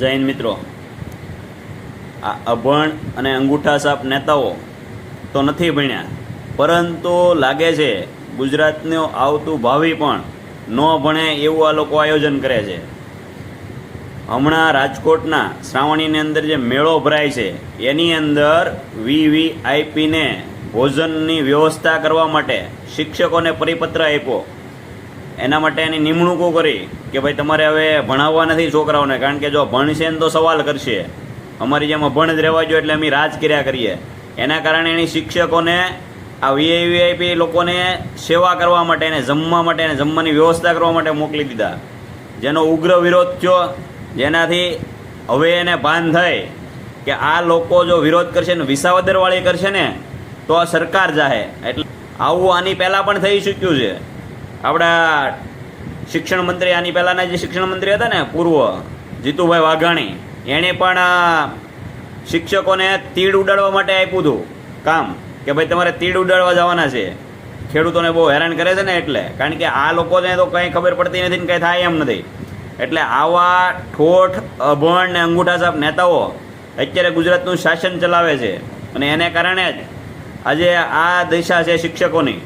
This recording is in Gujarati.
જૈન મિત્રો. આ અભણ અને અંગૂઠા સાપ નેતાઓ તો નથી ભણ્યા, પરંતુ લાગે છે ગુજરાતનું આવતું ભાવિ પણ ન ભણે એવું આ લોકો આયોજન કરે છે. હમણાં રાજકોટના શ્રાવણીની અંદર જે મેળો ભરાય છે, એની અંદર વીવીઆઈપીને ભોજનની વ્યવસ્થા કરવા માટે શિક્ષકોને પરિપત્ર આપ્યો. એના માટે એની નિમણૂકો કરી કે ભાઈ તમારે હવે ભણાવવા નથી છોકરાઓને, કારણ કે જો ભણશે ને તો સવાલ કરશે. અમારી જેમ ભણ જ રહેવા જોઈએ એટલે અમે રાજ કર્યા કરીએ. એના કારણે એની શિક્ષકોને, આ વીઆઈપી લોકોને સેવા કરવા માટે એને જમવા માટે એને જમવાની વ્યવસ્થા કરવા માટે મોકલી દીધા. જેનો ઉગ્ર વિરોધ થયો, જેનાથી હવે એને ભાન થાય કે આ લોકો જો વિરોધ કરશે ને, વિસાવદરવાળી કરશે ને, તો આ સરકાર જાહે. એટલે આવું આની પહેલાં પણ થઈ ચૂક્યું છે. આપણા શિક્ષણ મંત્રી, આની પહેલાંના જે શિક્ષણ મંત્રી હતા ને, પૂર્વ જીતુભાઈ વાઘાણી, એણે પણ શિક્ષકોને તીડ ઉડાડવા માટે આપ્યું હતું. કામ કે ભાઈ તમારે તીડ ઉડાડવા જવાના છે. ખેડૂતોને બહુ હેરાન કરે છે ને એટલે. કારણ કે આ લોકોને તો કંઈ ખબર પડતી નથી ને કંઈ થાય એમ નથી. એટલે આવા ઠોઠ, અભણ ને અંગૂઠા સાપ નેતાઓ અત્યારે ગુજરાતનું શાસન ચલાવે છે. અને એને કારણે જ આજે આ દિશા છે શિક્ષકોની.